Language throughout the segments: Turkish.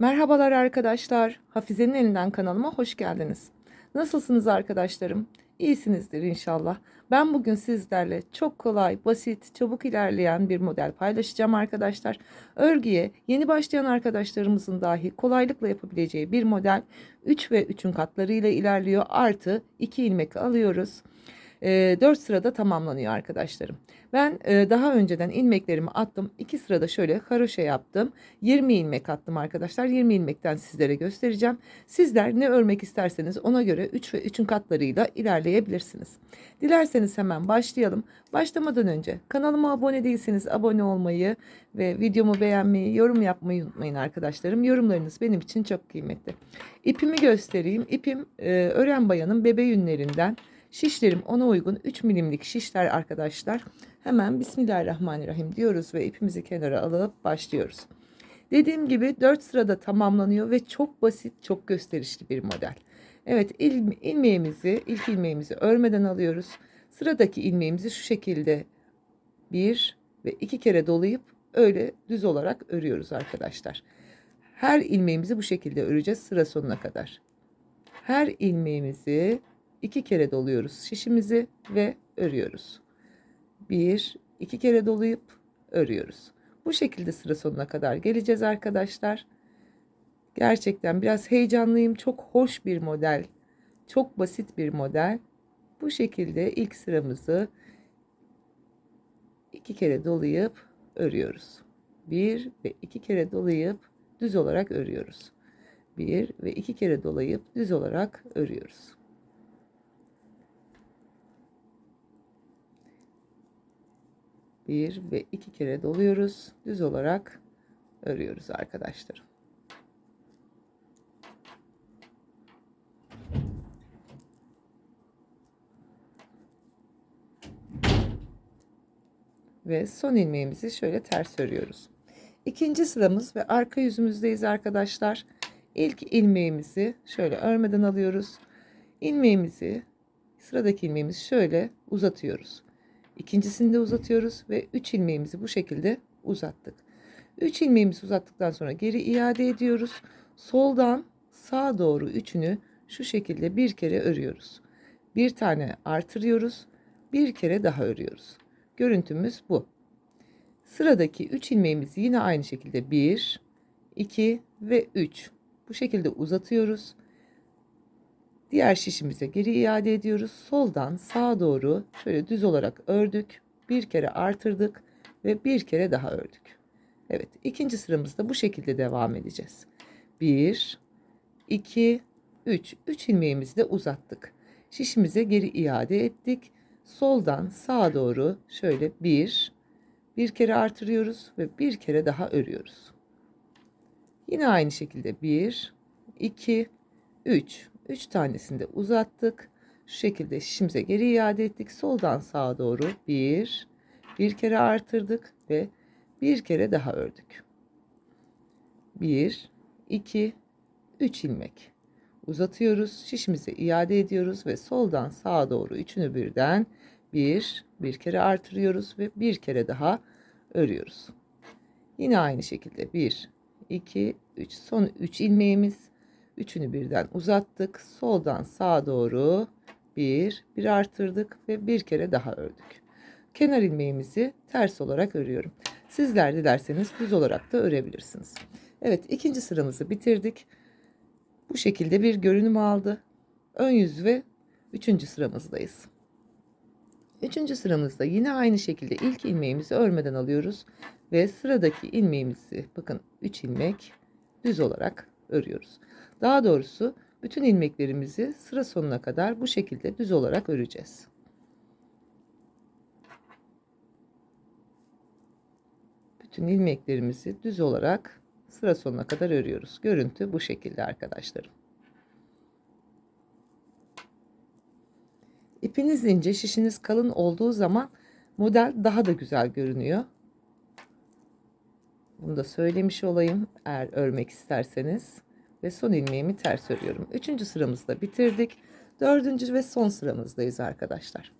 Merhabalar arkadaşlar. Hafize'nin elinden kanalıma hoş geldiniz. Nasılsınız arkadaşlarım? İyisinizdir inşallah. Ben bugün sizlerle çok kolay, basit, çabuk ilerleyen bir model paylaşacağım arkadaşlar. Örgüye yeni başlayan arkadaşlarımızın dahi kolaylıkla yapabileceği bir model. 3 ve 3'ün katlarıyla ilerliyor. Artı 2 ilmek alıyoruz. 4 sırada tamamlanıyor arkadaşlarım. Ben e, daha önceden ilmeklerimi attım. 2 sırada şöyle haroşa yaptım. 20 ilmek attım arkadaşlar. 20 ilmekten sizlere göstereceğim. Sizler ne örmek isterseniz ona göre 3 ve 3'ün katlarıyla ilerleyebilirsiniz. Dilerseniz hemen başlayalım. Başlamadan önce kanalıma abone değilseniz abone olmayı ve videomu beğenmeyi, yorum yapmayı unutmayın arkadaşlarım. Yorumlarınız benim için çok kıymetli. İpimi göstereyim. İpim e, Ören Bayan'ın bebe yünlerinden. Şişlerim ona uygun 3 milimlik şişler arkadaşlar. Hemen Bismillahirrahmanirrahim diyoruz ve ipimizi kenara alıp başlıyoruz. Dediğim gibi 4 sırada tamamlanıyor ve çok basit, çok gösterişli bir model. Evet il, ilmeğimizi, ilk ilmeğimizi örmeden alıyoruz. Sıradaki ilmeğimizi şu şekilde bir ve iki kere dolayıp öyle düz olarak örüyoruz arkadaşlar. Her ilmeğimizi bu şekilde öreceğiz sıra sonuna kadar. Her ilmeğimizi iki kere doluyoruz şişimizi ve örüyoruz. Bir, iki kere dolayıp örüyoruz. Bu şekilde sıra sonuna kadar geleceğiz arkadaşlar. Gerçekten biraz heyecanlıyım. Çok hoş bir model. Çok basit bir model. Bu şekilde ilk sıramızı iki kere dolayıp örüyoruz. Bir ve iki kere dolayıp düz olarak örüyoruz. Bir ve iki kere dolayıp düz olarak örüyoruz. Bir ve iki kere doluyoruz. Düz olarak örüyoruz arkadaşlar. Ve son ilmeğimizi şöyle ters örüyoruz. İkinci sıramız ve arka yüzümüzdeyiz arkadaşlar. İlk ilmeğimizi şöyle örmeden alıyoruz. İlmeğimizi sıradaki ilmeğimizi şöyle uzatıyoruz. İkincisini de uzatıyoruz ve 3 ilmeğimizi bu şekilde uzattık. 3 ilmeğimizi uzattıktan sonra geri iade ediyoruz. Soldan sağa doğru üçünü şu şekilde bir kere örüyoruz. Bir tane artırıyoruz. Bir kere daha örüyoruz. Görüntümüz bu. Sıradaki 3 ilmeğimizi yine aynı şekilde 1, 2 ve 3 bu şekilde uzatıyoruz. Diğer şişimize geri iade ediyoruz. Soldan sağa doğru şöyle düz olarak ördük. Bir kere artırdık ve bir kere daha ördük. Evet ikinci sıramızda bu şekilde devam edeceğiz. 1, 2, 3. 3 ilmeğimizi de uzattık. Şişimize geri iade ettik. Soldan sağa doğru şöyle bir, bir kere artırıyoruz ve bir kere daha örüyoruz. Yine aynı şekilde 1, 2, 3. 3 tanesini de uzattık. Şu şekilde şişimize geri iade ettik. Soldan sağa doğru bir, bir kere artırdık ve bir kere daha ördük. 1, 2, 3 ilmek uzatıyoruz. Şişimize iade ediyoruz ve soldan sağa doğru üçünü birden bir, bir kere artırıyoruz ve bir kere daha örüyoruz. Yine aynı şekilde 1, 2, 3 son 3 ilmeğimiz Üçünü birden uzattık. Soldan sağa doğru bir, bir artırdık ve bir kere daha ördük. Kenar ilmeğimizi ters olarak örüyorum. Sizler dilerseniz düz olarak da örebilirsiniz. Evet ikinci sıramızı bitirdik. Bu şekilde bir görünüm aldı. Ön yüz ve üçüncü sıramızdayız. Üçüncü sıramızda yine aynı şekilde ilk ilmeğimizi örmeden alıyoruz. Ve sıradaki ilmeğimizi bakın 3 ilmek düz olarak örüyoruz. Daha doğrusu bütün ilmeklerimizi sıra sonuna kadar bu şekilde düz olarak öreceğiz. Bütün ilmeklerimizi düz olarak sıra sonuna kadar örüyoruz. Görüntü bu şekilde arkadaşlarım. İpiniz ince, şişiniz kalın olduğu zaman model daha da güzel görünüyor. Bunu da söylemiş olayım eğer örmek isterseniz ve son ilmeğimi ters örüyorum. Üçüncü sıramızda bitirdik. Dördüncü ve son sıramızdayız arkadaşlar.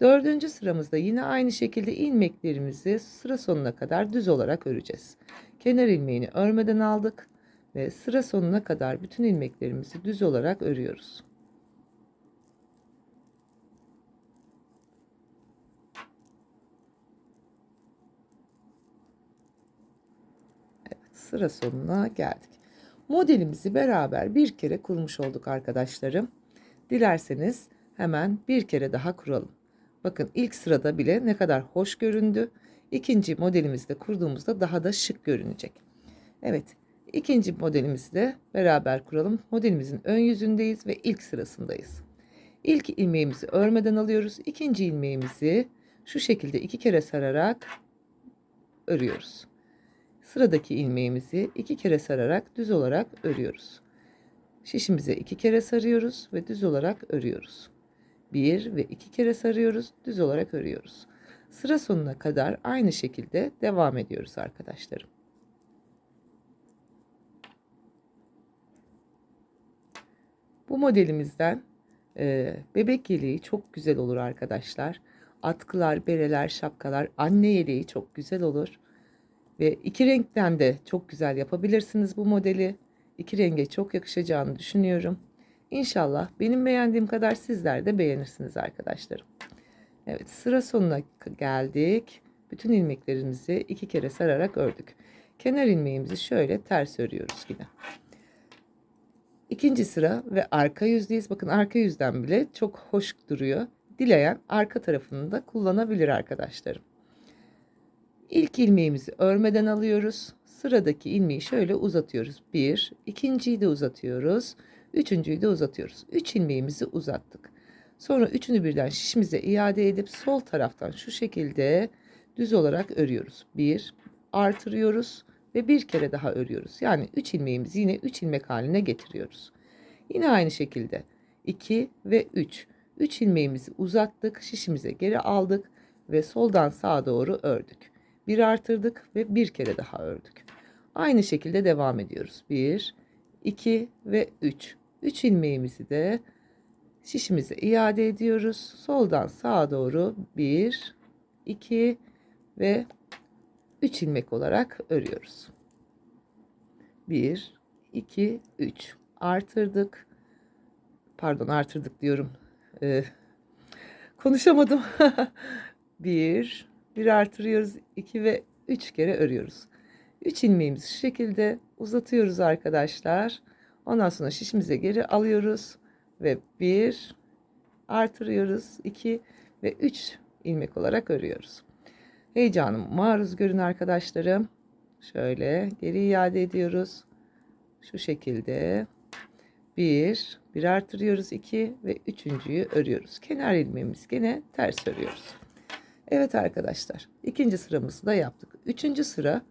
Dördüncü sıramızda yine aynı şekilde ilmeklerimizi sıra sonuna kadar düz olarak öreceğiz. Kenar ilmeğini örmeden aldık ve sıra sonuna kadar bütün ilmeklerimizi düz olarak örüyoruz. Sıra sonuna geldik. Modelimizi beraber bir kere kurmuş olduk arkadaşlarım. Dilerseniz hemen bir kere daha kuralım. Bakın ilk sırada bile ne kadar hoş göründü. İkinci modelimizde kurduğumuzda daha da şık görünecek. Evet, ikinci modelimizi de beraber kuralım. Modelimizin ön yüzündeyiz ve ilk sırasındayız. İlk ilmeğimizi örmeden alıyoruz. İkinci ilmeğimizi şu şekilde iki kere sararak örüyoruz. Sıradaki ilmeğimizi iki kere sararak düz olarak örüyoruz. Şişimize iki kere sarıyoruz ve düz olarak örüyoruz. Bir ve iki kere sarıyoruz, düz olarak örüyoruz. Sıra sonuna kadar aynı şekilde devam ediyoruz arkadaşlarım. Bu modelimizden e, bebek yeleği çok güzel olur arkadaşlar. Atkılar, bereler, şapkalar, anne yeleği çok güzel olur. Ve iki renkten de çok güzel yapabilirsiniz bu modeli. İki renge çok yakışacağını düşünüyorum. İnşallah benim beğendiğim kadar sizler de beğenirsiniz arkadaşlarım. Evet sıra sonuna geldik. Bütün ilmeklerimizi iki kere sararak ördük. Kenar ilmeğimizi şöyle ters örüyoruz yine. İkinci sıra ve arka yüzdeyiz. Bakın arka yüzden bile çok hoş duruyor. Dileyen arka tarafını da kullanabilir arkadaşlarım. İlk ilmeğimizi örmeden alıyoruz. Sıradaki ilmeği şöyle uzatıyoruz. Bir, ikinciyi de uzatıyoruz. Üçüncüyü de uzatıyoruz. Üç ilmeğimizi uzattık. Sonra üçünü birden şişimize iade edip sol taraftan şu şekilde düz olarak örüyoruz. Bir, artırıyoruz ve bir kere daha örüyoruz. Yani üç ilmeğimizi yine üç ilmek haline getiriyoruz. Yine aynı şekilde 2 ve 3. 3 ilmeğimizi uzattık, şişimize geri aldık ve soldan sağa doğru ördük. Bir artırdık ve bir kere daha ördük. Aynı şekilde devam ediyoruz. 1, 2 ve 3. 3 ilmeğimizi de şişimize iade ediyoruz. Soldan sağa doğru 1, 2 ve 3 ilmek olarak örüyoruz. 1, 2, 3 artırdık. Pardon artırdık diyorum. Ee, konuşamadım. 1, 1 artırıyoruz. 2 ve 3 kere örüyoruz. 3 ilmeğimizi şu şekilde uzatıyoruz arkadaşlar. Ondan sonra şişimize geri alıyoruz ve 1 artırıyoruz. 2 ve 3 ilmek olarak örüyoruz. Heyecanım maruz görün arkadaşlarım. Şöyle geri iade ediyoruz. Şu şekilde 1 bir artırıyoruz 2 ve üçüncüyü örüyoruz. Kenar ilmeğimiz gene ters örüyoruz. Evet arkadaşlar ikinci sıramızı da yaptık. Üçüncü sıra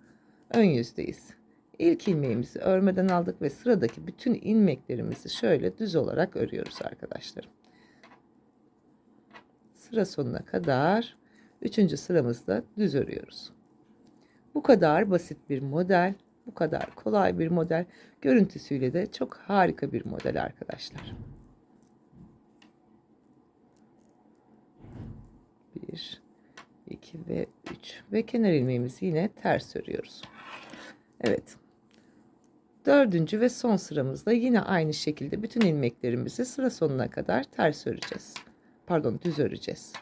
ön yüzdeyiz. İlk ilmeğimizi örmeden aldık ve sıradaki bütün ilmeklerimizi şöyle düz olarak örüyoruz arkadaşlarım. Sıra sonuna kadar üçüncü sıramızda düz örüyoruz. Bu kadar basit bir model, bu kadar kolay bir model, görüntüsüyle de çok harika bir model arkadaşlar. Bir, iki ve üç ve kenar ilmeğimizi yine ters örüyoruz. Evet. Dördüncü ve son sıramızda yine aynı şekilde bütün ilmeklerimizi sıra sonuna kadar ters öreceğiz. Pardon düz öreceğiz.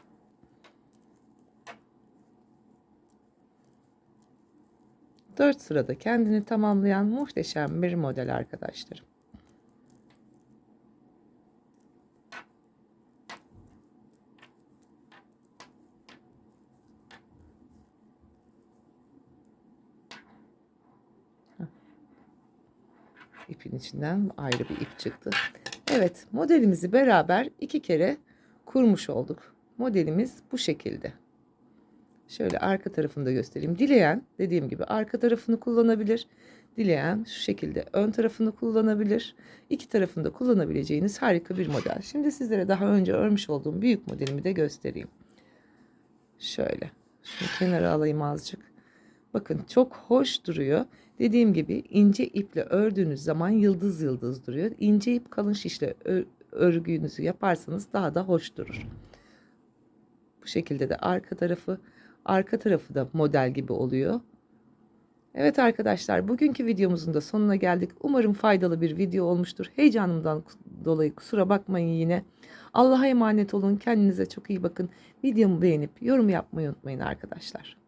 Dört sırada kendini tamamlayan muhteşem bir model arkadaşlarım. İpin içinden ayrı bir ip çıktı. Evet modelimizi beraber iki kere kurmuş olduk. Modelimiz bu şekilde. Şöyle arka tarafını da göstereyim. Dileyen dediğim gibi arka tarafını kullanabilir. Dileyen şu şekilde ön tarafını kullanabilir. İki tarafını da kullanabileceğiniz harika bir model. Şimdi sizlere daha önce örmüş olduğum büyük modelimi de göstereyim. Şöyle. Şunu kenara alayım azıcık. Bakın çok hoş duruyor. Dediğim gibi ince iple ördüğünüz zaman yıldız yıldız duruyor. İnce ip kalın şişle örgünüzü yaparsanız daha da hoş durur. Bu şekilde de arka tarafı arka tarafı da model gibi oluyor. Evet arkadaşlar bugünkü videomuzun da sonuna geldik. Umarım faydalı bir video olmuştur. Heyecanımdan dolayı kusura bakmayın yine. Allah'a emanet olun. Kendinize çok iyi bakın. Videomu beğenip yorum yapmayı unutmayın arkadaşlar.